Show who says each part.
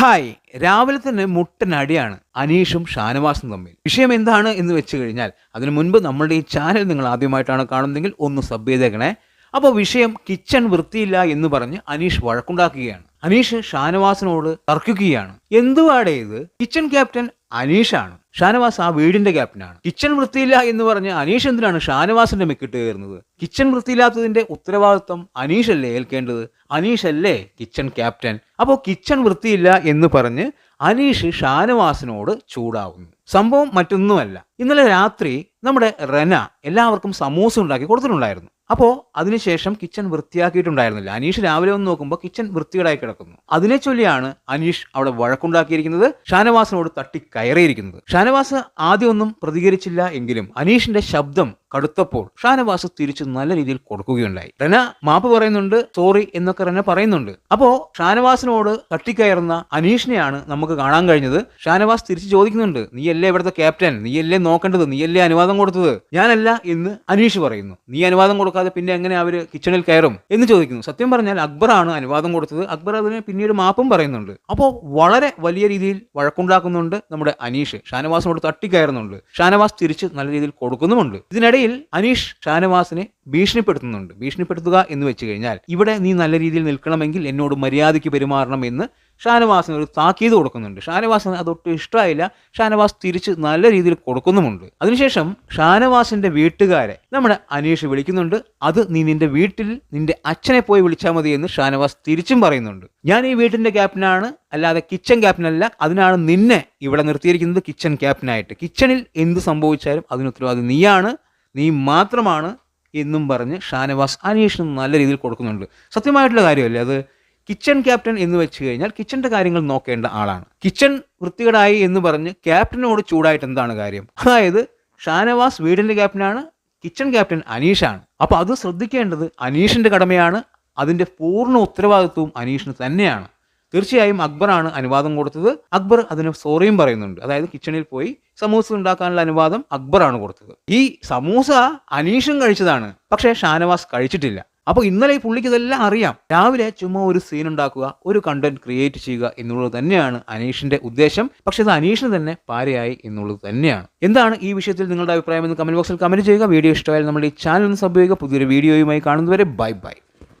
Speaker 1: Hi. രാവിലെ തന്നെ മുട്ടനടിയാണ് അനീഷും ഷാനവാസും തമ്മിൽ. വിഷയം എന്താണ് എന്ന് വെച്ച് കഴിഞ്ഞാൽ അതിനു മുൻപ് നമ്മളുടെ ഈ ചാനൽ നിങ്ങൾ ആദ്യമായിട്ടാണ് കാണുന്നതെങ്കിൽ ഒന്ന് സബ് ചെയ്തേക്കണേ. അപ്പോൾ വിഷയം കിച്ചൺ വൃത്തിയില്ല എന്ന് പറഞ്ഞ് അനീഷ് വഴക്കുണ്ടാക്കുകയാണ്. അനീഷ് ഷാനവാസിനോട് തർക്കിക്കുകയാണ്. എന്തുവാടേ ഇത്? Kitchen captain അനീഷാണ്. ഷാനവാസ് ആ വീടിന്റെ ക്യാപ്റ്റനാണ്. കിച്ചൺ വൃത്തിയില്ല എന്ന് പറഞ്ഞ് അനീഷ് എന്തിനാണ് ഷാനവാസിന്റെ മെക്കിട്ട് കയറുന്നത്? കിച്ചൺ വൃത്തിയില്ലാത്തതിന്റെ ഉത്തരവാദിത്വം അനീഷല്ലേ ഏൽക്കേണ്ടത്? അനീഷല്ലേ കിച്ചൺ ക്യാപ്റ്റൻ? അപ്പോൾ കിച്ചൺ വൃത്തിയില്ല എന്ന് പറഞ്ഞ് അനീഷ് ഷാനവാസിനോട് ചൂടാവുന്നു. സംഭവം മറ്റൊന്നുമല്ല. ഇന്നലെ രാത്രി നമ്മുടെ റെന എല്ലാവർക്കും സമൂസ ഉണ്ടാക്കി കൊടുത്തിട്ടുണ്ടായിരുന്നു. അപ്പോൾ അതിനുശേഷം കിച്ചൺ വൃത്തിയാക്കിയിട്ടുണ്ടായിരുന്നില്ല. അനീഷ് രാവിലെ ഒന്ന് നോക്കുമ്പോൾ കിച്ചൺ വൃത്തികേടായി കിടക്കുന്നു. അതിനെ ചൊല്ലിയാണ് അനീഷ് അവിടെ വഴക്കുണ്ടാക്കിയിരിക്കുന്നത്. ഷാനവാസിനോട് തട്ടി കയറിയിരിക്കുന്നത്. ഷാനവാസ് ആദ്യമൊന്നും പ്രതികരിച്ചില്ല എങ്കിലും അനീഷിന്റെ ശബ്ദം കടുത്തപ്പോൾ ഷാനവാസ് തിരിച്ചു നല്ല രീതിയിൽ കൊടുക്കുകയുണ്ടായി. റെന മാപ്പ് പറയുന്നുണ്ട് സോറി എന്നൊക്കെ റെന പറയുന്നുണ്ട്. അപ്പോ ഷാനവാസിനോട് തട്ടിക്കയറുന്ന അനീഷിനെയാണ് നമുക്ക് കാണാൻ കഴിഞ്ഞത്. ഷാനവാസ് തിരിച്ചു ചോദിക്കുന്നുണ്ട് നീയല്ലേ ഇവിടുത്തെ ക്യാപ്റ്റൻ? നീയല്ലേ നോക്കേണ്ടത്? നീയല്ലേ അനുവാദം കൊടുത്തത്? ഞാനല്ല എന്ന് അനീഷ് പറയുന്നു. നീ അനുവാദം കൊടുക്കാതെ പിന്നെ എങ്ങനെ അവർ കിച്ചണിൽ കയറും? എന്ന് ചോദിക്കുന്നു. സത്യം പറഞ്ഞാൽ അക്ബറാണ് അനുവാദം കൊടുത്തത്. അക്ബർ അതിന് പിന്നീട് മാപ്പും പറയുന്നുണ്ട്. അപ്പോൾ വളരെ വലിയ രീതിയിൽ വഴക്കുണ്ടാക്കുന്നുണ്ട് നമ്മുടെ അനീഷ്. ഷാനവാസിനോട് തട്ടിക്കയറുന്നുണ്ട്. ഷാനവാസ് തിരിച്ച് നല്ല രീതിയിൽ കൊടുക്കുന്നുമുണ്ട്. ഇതിനിടയിൽ അനീഷ് ഷാനവാസിനെ ഭീഷണിപ്പെടുത്തുന്നുണ്ട്. ഭീഷണിപ്പെടുത്തുക എന്ന് വെച്ച് കഴിഞ്ഞാൽ ഇവിടെ നീ നല്ല രീതിയിൽ നിൽക്കണമെങ്കിൽ എന്നോട് മര്യാദയ്ക്ക് പെരുമാറണം എന്ന് ഷാനവാസിന് ഒരു താക്കീത് കൊടുക്കുന്നുണ്ട്. ഷാനവാസിന് അതൊട്ടും ഇഷ്ടമായില്ല ഷാനവാസ് തിരിച്ച് നല്ല രീതിയിൽ കൊടുക്കുന്നുമുണ്ട്. അതിനുശേഷം ഷാനവാസിന്റെ വീട്ടുകാരെ നമ്മുടെ അനീഷ് വിളിക്കുന്നുണ്ട്. അത് നീ നിന്റെ വീട്ടിൽ നിന്റെ അച്ഛനെ പോയി വിളിച്ചാൽ മതി എന്ന് ഷാനവാസ് തിരിച്ചും പറയുന്നുണ്ട്. ഞാൻ ഈ വീട്ടിന്റെ ക്യാപ്റ്റനാണ്. അല്ലാതെ കിച്ചൺ ക്യാപ്റ്റനല്ല. അതിനാണ് നിന്നെ ഇവിടെ നിർത്തിയിരിക്കുന്നത് കിച്ചൺ ക്യാപ്റ്റനായിട്ട്. കിച്ചണിൽ എന്ത് സംഭവിച്ചാലും അതിന് ഉത്തരവാദി നീയാണ്. നീ മാത്രമാണ് എന്നും പറഞ്ഞ് ഷാനവാസ് അന്വേഷണം നല്ല രീതിയിൽ കൊടുക്കുന്നുണ്ട്. സത്യമായിട്ടുള്ള കാര്യമല്ലേ അത്? കിച്ചൺ ക്യാപ്റ്റൻ എന്ന് വെച്ച് കഴിഞ്ഞാൽ കിച്ചന്റെ കാര്യങ്ങൾ നോക്കേണ്ട ആളാണ്. കിച്ചൺ വൃത്തികേടായി എന്ന് പറഞ്ഞ് ക്യാപ്റ്റനോട് ചൂടായിട്ട് എന്താണ് കാര്യം? അതായത് ഷാനവാസ് വീടിന്റെ ക്യാപ്റ്റനാണ് കിച്ചൺ ക്യാപ്റ്റൻ അനീഷാണ്. അപ്പോൾ അത് ശ്രദ്ധിക്കേണ്ടത് അനീഷിന്റെ കടമയാണ് അതിന്റെ പൂർണ ഉത്തരവാദിത്വവും അനീഷിന് തന്നെയാണ്. തീർച്ചയായും അക്ബറാണ് അനുവാദം കൊടുത്തത്. അക്ബർ അതിന് സോറിയും പറയുന്നുണ്ട്. അതായത് കിച്ചണിൽ പോയി സമൂസ ഉണ്ടാക്കാനുള്ള അനുവാദം അക്ബറാണ് കൊടുത്തത്. ഈ സമൂസ അനീഷും കഴിച്ചതാണ്. പക്ഷേ ഷാനവാസ് കഴിച്ചിട്ടില്ല. അപ്പോൾ ഇന്നലെ ഈ പുള്ളിക്ക് ഇതെല്ലാം അറിയാം. രാവിലെ ചുമ്മാ ഒരു സീൻ ഉണ്ടാക്കുക ഒരു കണ്ടന്റ് ക്രിയേറ്റ് ചെയ്യുക എന്നുള്ളത് തന്നെയാണ് അനീഷിന്റെ ഉദ്ദേശം. പക്ഷെ അത് അനീഷിന് തന്നെ പാരയായി എന്നുള്ളത് തന്നെയാണ്. എന്താണ് ഈ വിഷയത്തിൽ നിങ്ങളുടെ അഭിപ്രായം എന്ന് കമന്റ് ബോക്സിൽ കമന്റ് ചെയ്യുക. വീഡിയോ ഇഷ്ടമായാലും നമ്മുടെ ഈ ചാനൽ ഒന്ന് സബ് ചെയ്യുക. പുതിയൊരു വീഡിയോയുമായി കാണുന്നതുവരെ ബൈ ബൈ.